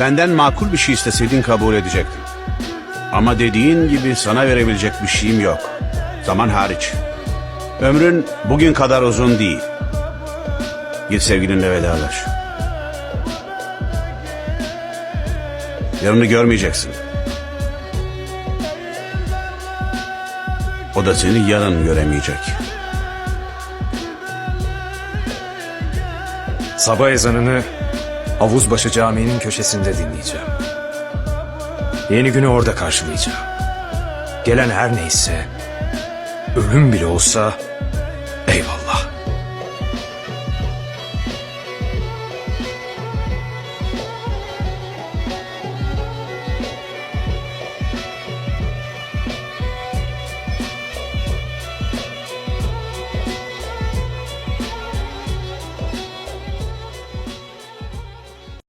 Benden makul bir şey isteseydin kabul edecektim. Ama dediğin gibi sana verebilecek bir şeyim yok. Zaman hariç. Ömrün bugün kadar uzun değil. Git sevgilinle vedalaş. Yarını görmeyeceksin. O da seni yarın göremeyecek. Sabah ezanını Havuzbaşı Camii'nin köşesinde dinleyeceğim. Yeni günü orada karşılayacağım. Gelen her neyse, ölüm bile olsa